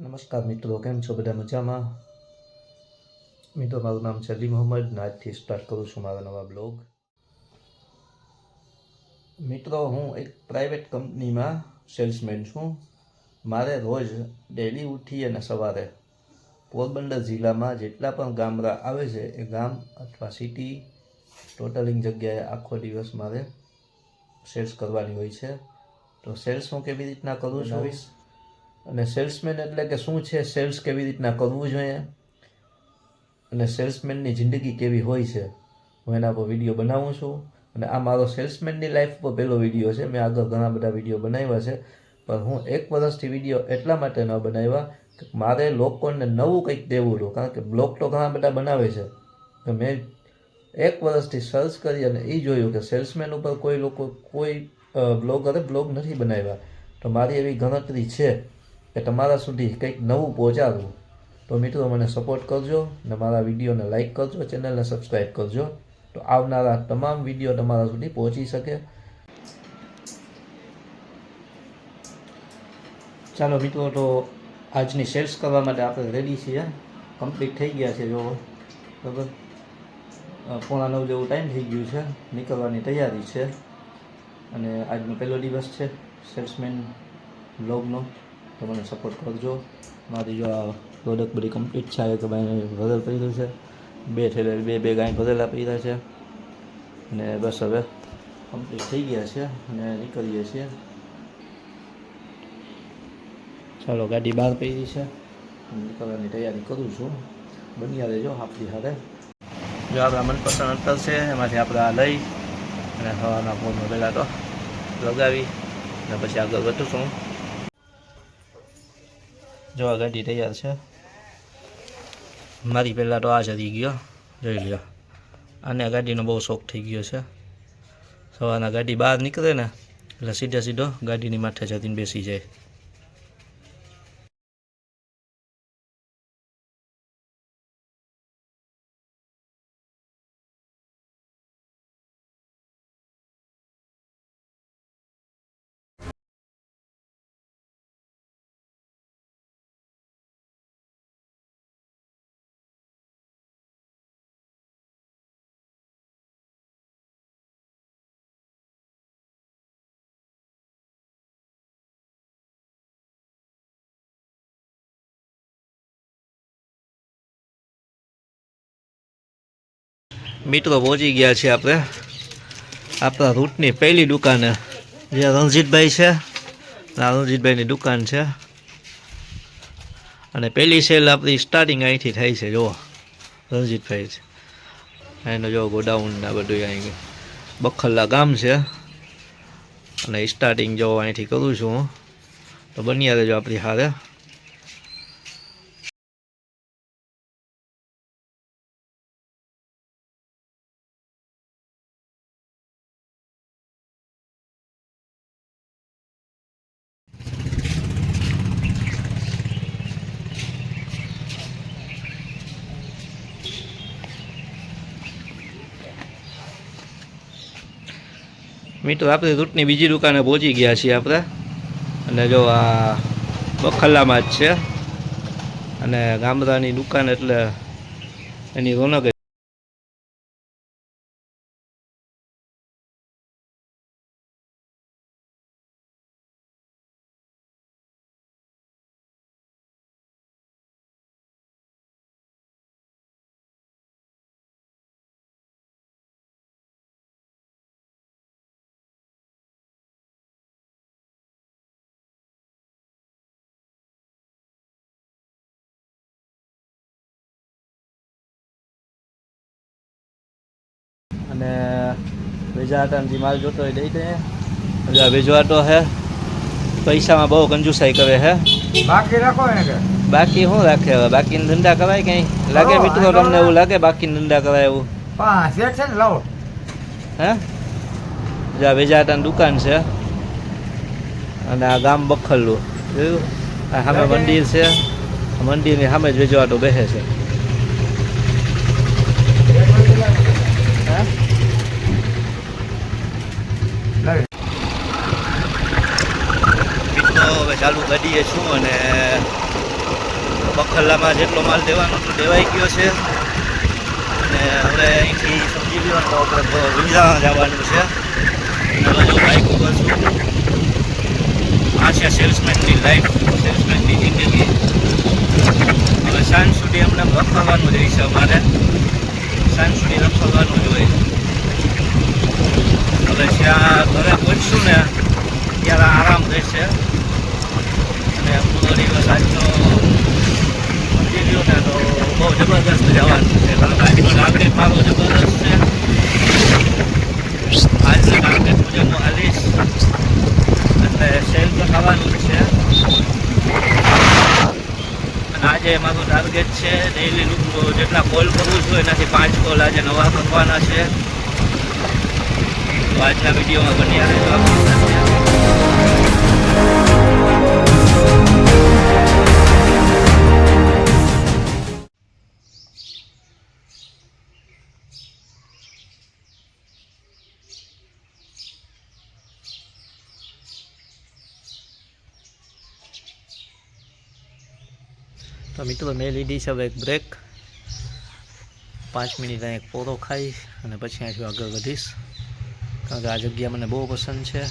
નમસ્કાર મિત્રો, કેમ છો બધા મજામાં? મિત્રો મારું નામ છે અલી મોહમ્મદ આજથી સ્ટાર્ટ કરું છું મારા નવા બ્લોગ મિત્રો, હું એક પ્રાઇવેટ કંપનીમાં સેલ્સમેન છું. મારે રોજ ડેલી ઉઠી અને સવારે પોરબંદર જિલ્લામાં જેટલા પણ ગામડા આવે છે, એ ગામ અથવા સિટી ટોટલિંગ જગ્યાએ આખો દિવસ મારે સેલ્સ કરવાની હોય છે. તો સેલ્સ હું કેવી રીતના કરું છું? અને સેલ્સમેન એટલે કે શું છે? સેલ્સ કેવી રીતના કરવું જોઈએ? અને સેલ્સમેનની જિંદગી કેવી હોય છે? હું એના પર વીડિયો બનાવું છું. અને આ મારો સેલ્સમેનની લાઈફ પર પહેલો વીડિયો છે. મેં આગળ ઘણા બધા વીડિયો બનાવ્યા છે. પણ હું એક વર્ષથી વીડિયો એટલા માટે ન બનાવ્યા કે મારે લોકોને નવું કંઈક દેવું હતું. કારણ કે બ્લોગ તો ઘણા બધા બનાવે છે. તો મેં એક વર્ષથી સર્ચ કરી અને એ જોયું કે સેલ્સમેન ઉપર કોઈ લોકો કોઈ બ્લોગરે બ્લોગ નથી બનાવ્યા. તો મારી એવી ગણતરી છે. કે તમારા સુધી કંઈક નવું પહોંચાડવું, તો મિત્રો મને સપોર્ટ કરજો ને મારા વિડીયોને લાઇક કરજો ચેનલને સબસ્ક્રાઈબ કરજો, તો આવનારા તમામ વીડિયો તમારા સુધી પહોંચી શકે. ચાલો મિત્રો, તો આજની સેલ્સ કરવા માટે આપણે રેડી છીએ. કમ્પ્લીટ થઈ ગયા છે જો બરાબર? પોણા નવ જેવું ટાઈમ થઈ ગયું છે. નીકળવાની તૈયારી છે. અને આજનો પહેલો દિવસ છે સેલ્સમેન બ્લોગનો તો મને સપોર્ટ કરજો. મારી જો આ પ્રોડક્ટ બધી કમ્પ્લીટ છે તો ભાઈ ભરેલ પડ્યું છે. બે થેલે બે બે ગાય ભરેલા પડ્યા છે. અને બસ હવે કમ્પ્લીટ થઈ ગયા છે અને નીકળીએ છીએ. ચાલો, ગાડી બહાર પડી છે. નીકળવાની તૈયારી કરું છું. બન્યા રહેજો આપણી હારે. જો આપણા મનપસંદ અંતર છે, એમાંથી આપણે આ લઈ અને હવાના ફોનમાં પહેલાં તો લગાવી અને પછી આગળ વધીશું જો આ ગાડી તૈયાર છે. મારી પહેલાં તો આ જરી ગયો. જોઈ લ્યો. આને ગાડીનો બહુ શોખ થઈ ગયો છે. સવારના ગાડી બહાર નીકળે ને એટલે સીધે સીધો ગાડીની માથે જતીને બેસી જાય. મિત્રો પહોંચી ગયા છીએ આપણે. આપણા રૂટની પહેલી દુકાને. જે રણજીતભાઈ છે. આ રણજીતભાઈની દુકાન છે. અને પહેલી સેલ આપણી સ્ટાર્ટિંગ અહીંથી થાય છે. જુઓ. રણજીતભાઈ છે. એનો જો ગોડાઉન ને બધું અહીં. બખલ્લા ગામ છે. અને સ્ટાર્ટિંગ જો અહીંથી કરું છું હું, તો બન્યા રહેજો આપણી હારે. મિત્રો આપણે રૂટની બીજી દુકાને પહોંચી ગયા છીએ આપણે. અને જો આ બખલ્લામાં જ છે. અને ગામડાની દુકાન એટલે એની રોનક વેજા આટાથી માલ જોતો હોય દઈ દે. એટલે આ વેજો આટો હે. પૈસામાં બહુ કંજુસાઈ કરે હે. બાકી રાખો એને કે. બાકી શું રાખે હવે? બાકીના ધંધા કરાય કઈ? લાગે મિત્રો તમને એવું લાગે બાકીના ધંધા કરાય એવું? છે ને લાવો. હે? જા વેજાટાની દુકાન છે. અને આ ગામ બખલ્લું. જોયું? આ સામે મંદિર છે. મંદિરની સામે જ વેજવાટો બેસે છે. મિત્રો હવે ચાલુ કરીએ છું અને બખલ્લામાં જેટલો માલ દેવાનો તો દેવાઈ ગયો છે. અને હવે અહીંથી સમજી લ્યો તો આપણે વિંજાણા જવાનું છે. બાઇક ઉપર છું આ છે સેલ્સમેનની લાઈફ સેલ્સમેનની જિંદગી. હવે સાંજ સુધી અમને રખડવાનું જ રહેશે અમારે. સાંજ સુધી રખડવાનું જ હોય. હવે જ્યાં ઘરે પહોંચશું ને, ત્યારે આરામ રહેશે. અને તો બહુ જબરદસ્ત જવાનું છે ટાર્ગેટ મારો જબરદસ્ત છે. આજના ટાર્ગેટ મુજબ હું હાલીશ એટલે સેલ તો થવાનું જ છે. અને આજે મારું ટાર્ગેટ છે ડેઈલી જેટલા કોલ કરું છું, એનાથી પાંચ કોલ આજે નવા કરવાના છે. તો આજના વિડીયોમાં બન્યા રહેજો. તો મિત્રો, મેં લીધી છે હવે એક બ્રેક પાંચ મિનિટ અહીં એક પોરો ખાઈશ અને પછી અહીંથી આગળ વધીશ. કારણ કે આ જગ્યા મને બહુ પસંદ છે.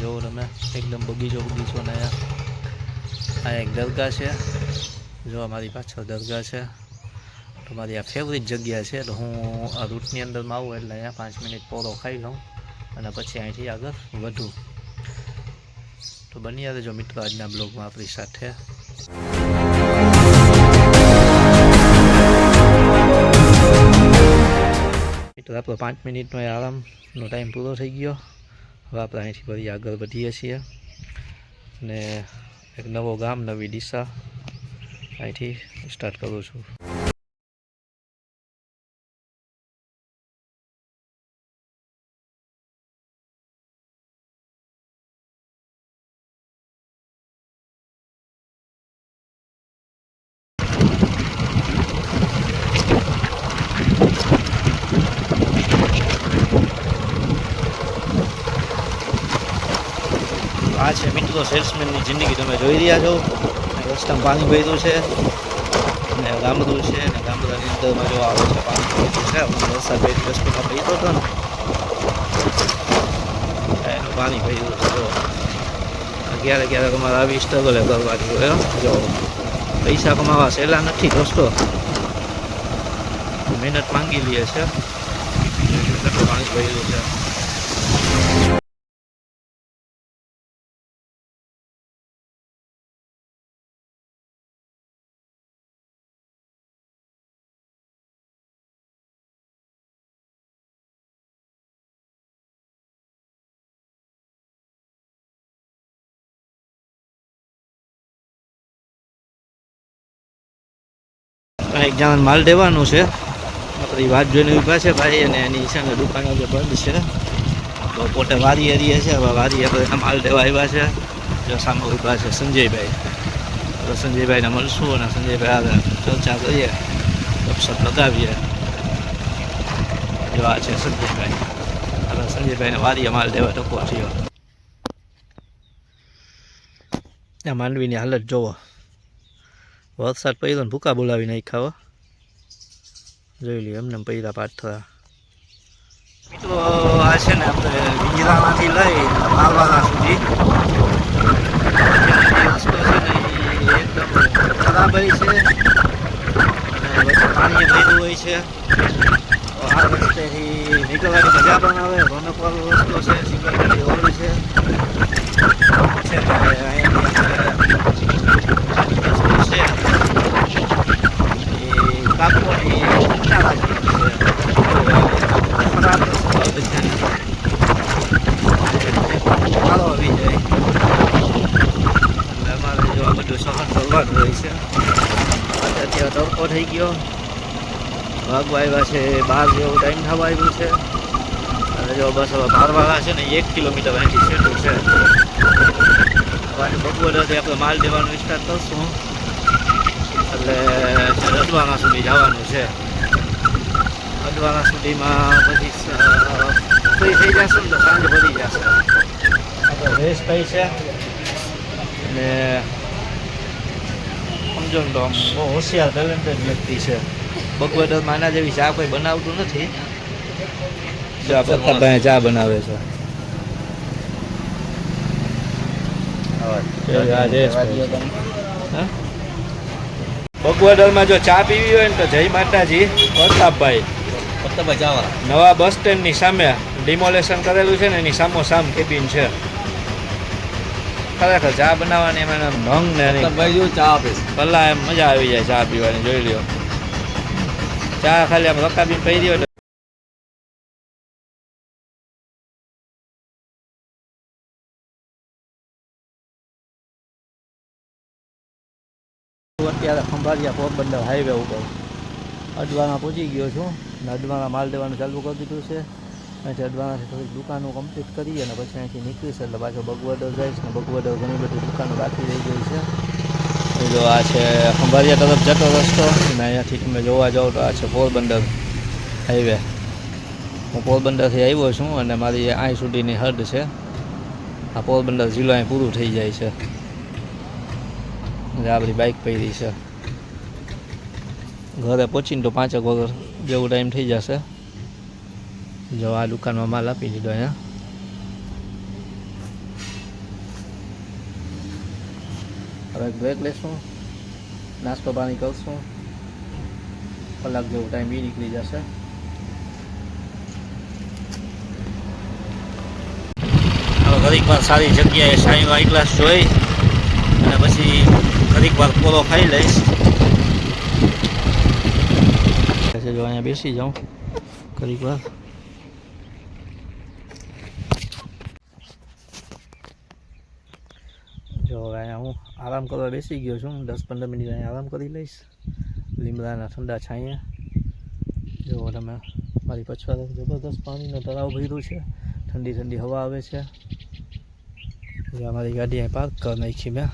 જોવો તમે, એકદમ બગીચો બગીચો ને આ એક દરગાહ છે. જો અમારી પાછળ દરગાહ છે. તો મારી આ ફેવરિટ જગ્યા છે. તો હું આ રૂટની અંદરમાં આવું એટલે અહીંયા પાંચ મિનિટ પોરો ખાઈ લઉં અને પછી અહીંથી આગળ વધું. તો બની રહેજો મિત્રો આજના બ્લોગમાં આપણી સાથે. મિત્રો આપણો પાંચ મિનિટનો આરામનો ટાઈમ પૂરો થઈ ગયો. હવે આપણે અહીંથી ફરી આગળ વધીએ છીએ. અને એક નવો ગામ, નવી દિશા અહીંથી સ્ટાર્ટ કરું છું. છે સેલ્સમેનની જિંદગી તમે જોઈ રહ્યા છો. રસ્તામાં પાણી ભર્યું છે. અને ગામડું છે અને ગામડાની અંદરમાં જો આવે છે પાણી ભર્યું છે હમણાં વરસાદ બે દિવસ પહેલાં પડ્યો હતો ને. એનું પાણી ભર્યું છે, જો. ક્યારેક ક્યારેક અમારે આવી સ્ટ્રગલ કરવાની હોય જો. પૈસા કમાવા સહેલા નથી દોસ્તો. મહેનત માંગી લઈએ છે. પાણી ભર્યું છે. એક જણાને માલ દેવાનો છે. આપણી વાત જોઈને ઊભા છે ભાઈ અને એની ને દુકાન આજે બંધ છે. તો પોતે વારી હરીએ છે, હવે વારી આપણે માલ દેવા આવ્યા છે. જો સામે ઊભા છે સંજયભાઈ. તો સંજયભાઈને મળશું અને સંજયભાઈ આગળ ચર્ચા કરીએ, ગપસપ લગાવીએ. જો છે સંજયભાઈ. હવે સંજયભાઈને વારીએ માલ દેવા ટકો થયો. ત્યાં માંડવીની હાલત જોવો. વરસાદ પડ્યો ને ભૂકા બોલાવી નાખ્યા હો. જોઈ લઈએ એમને પહેલા પાઠ થયા. મિત્રો, આ છે ને આપણે વિજરાણાથી લઈ મારવાડા સુધી. રસ્તો છે ને એકદમ ખરાબ હોય છે. પાણી ભર્યું હોય છે. આ રસ્તેથી નીકળવાની મજા પણ આવે. રોનકવાળો રસ્તો છે સિંગલગઢી રોડ છે છે કે અહીંયાથી આપણે રસ્તો છે ખરાબ રસ્તો આવી જાય એટલે અમારે જો બધું સહન કરવાનું હોય છે અત્યારે તડકો થઈ ગયો વાગવા આવ્યા છે બહાર જેવો ટાઈમ થવા આવ્યું છે અને જો બસ હવે બારવાળા છે ને એક કિલોમીટર અહીંથી છેટું છે આજે આપણે માલ દેવાનું સ્ટાર્ટ કરશું એટલે અડવાણા સુધી જવાનું છે. અડવાણા સુધીમાં પછી ફ્રી થઈ જશે ને તો સાંજ ભરી જશે. આપણે રેસભાઈ છે. અને સમજો ને તો આમ બહુ હોશિયાર ટેલેન્ટેડ વ્યક્તિ છે. બગવડરમાં આના જેવી ચા કોઈ બનાવતું નથી. આ પ્રતાપભાઈ ચા બનાવે છે. હા? બગવડરમાં જો ચા પીવી હોય ને તો જય માતાજી પ્રતાપભાઈ. નવા બસ સ્ટેન્ડની સામે ડિમોલેશન કરેલું છે ને એની સામો સામ કેબિન છે. ખરેખર ચા બનાવવાની એમાં આમ ઢંગ ને આપે કલા એમ મજા આવી જાય ચા પીવાની જોઈ લ્યો. ચા ખાલી આમ રકાબીને પી દો અત્યારે ખંભાળિયા પોરબંદર હાઈવે ઉપર અડવાણા પહોંચી ગયો છું અને અડવાણા માલ દેવાનું ચાલુ કરી દીધું છે. અહીંથી અડવાણાથી થોડીક દુકાનો કમ્પ્લીટ કરી અને પછી અહીંથી નીકળીશ એટલે પાછો બગવડર જઈશ ને બગવડર ઘણી બધી દુકાનો બાકી રહી ગઈ છે. જો આ છે ખંભાળિયા તરફ જતો રસ્તો અને અહીંયાથી તમે જોવા જાઓ તો આ છે પોરબંદર હાઈવે હું પોરબંદરથી આવ્યો છું અને મારી અહીં સુધીની હદ છે. આ પોરબંદર જિલ્લો અહીં પૂરું થઈ જાય છે. આ બધી બાઇક પડી છે. ઘરે પહોંચીને તો પાંચેક વગર જેવો ટાઈમ થઈ જશે. જો આ દુકાનમાં માલ આપી દીધો અહીંયા. હવે બ્રેક લેશું, નાસ્તો પાણી કરશું. કલાક જેવો ટાઈમ બી નીકળી જશે. હવે ઘડીક વાર સારી જગ્યાએ સાંઈ વાઈ ક્લાસ જોઈ. અને પછી ઘડીક વાર પોરો ખાઈ લઈશ. જો અહીંયા બેસી જાઉં ઘડીક વાર. જો હવે અહીંયા હું આરામ કરવા બેસી ગયો છું. દસ પંદર મિનિટ અહીંયા આરામ કરી લઈશ. લીમડાના ઠંડા છાંયા. જો તમે મારી પછવાડે જબરદસ્ત પાણીનો તળાવ ભર્યું છે. ઠંડી ઠંડી હવા આવે છે. જો અમારી ગાડી અહીં પાર્ક કરી નાખી મેં.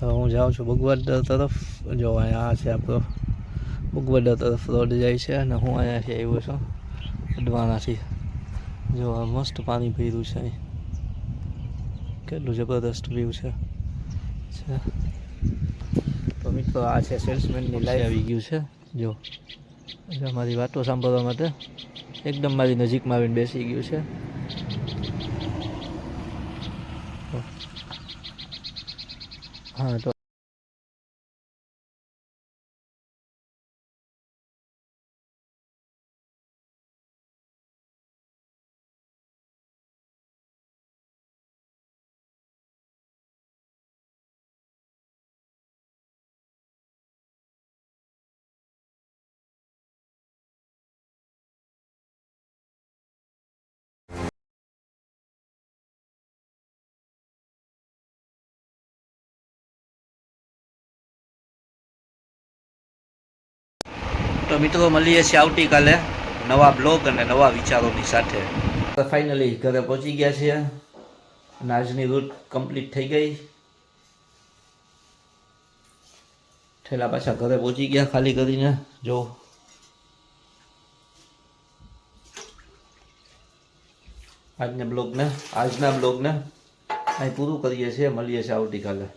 હવે હું જાઉં છું બગવડ તરફ. જો અહીંયા આ છે આપણો બગવડ તરફ રોડ જાય છે અને હું અહીંયાથી આવ્યો છું અડવાણાથી. જો આ મસ્ત પાણી ભર્યું છે અહીં. કેટલું જબરદસ્ત વ્યૂ છે. છે. તો મિત્રો આ છે સેલ્સમેનની લાઈવ આવી ગયું છે. જો. અમારી વાતો સાંભળવા માટે એકદમ મારી નજીકમાં આવીને બેસી ગયું છે. હા તો મિત્રો, મળીએ છીએ આવતીકાલે નવા બ્લોગ અને નવા વિચારોની સાથે. ફાઇનલી ઘરે પહોંચી ગયા છીએ અને આજની રૂટ કમ્પ્લીટ થઈ ગઈ. ઠેલા પાછા ઘરે પહોંચી ગયા ખાલી કરીને. જો. આજના બ્લોગને આજના બ્લોગને અહીં પૂરું કરીએ છીએ. મળીએ છીએ આવતીકાલે.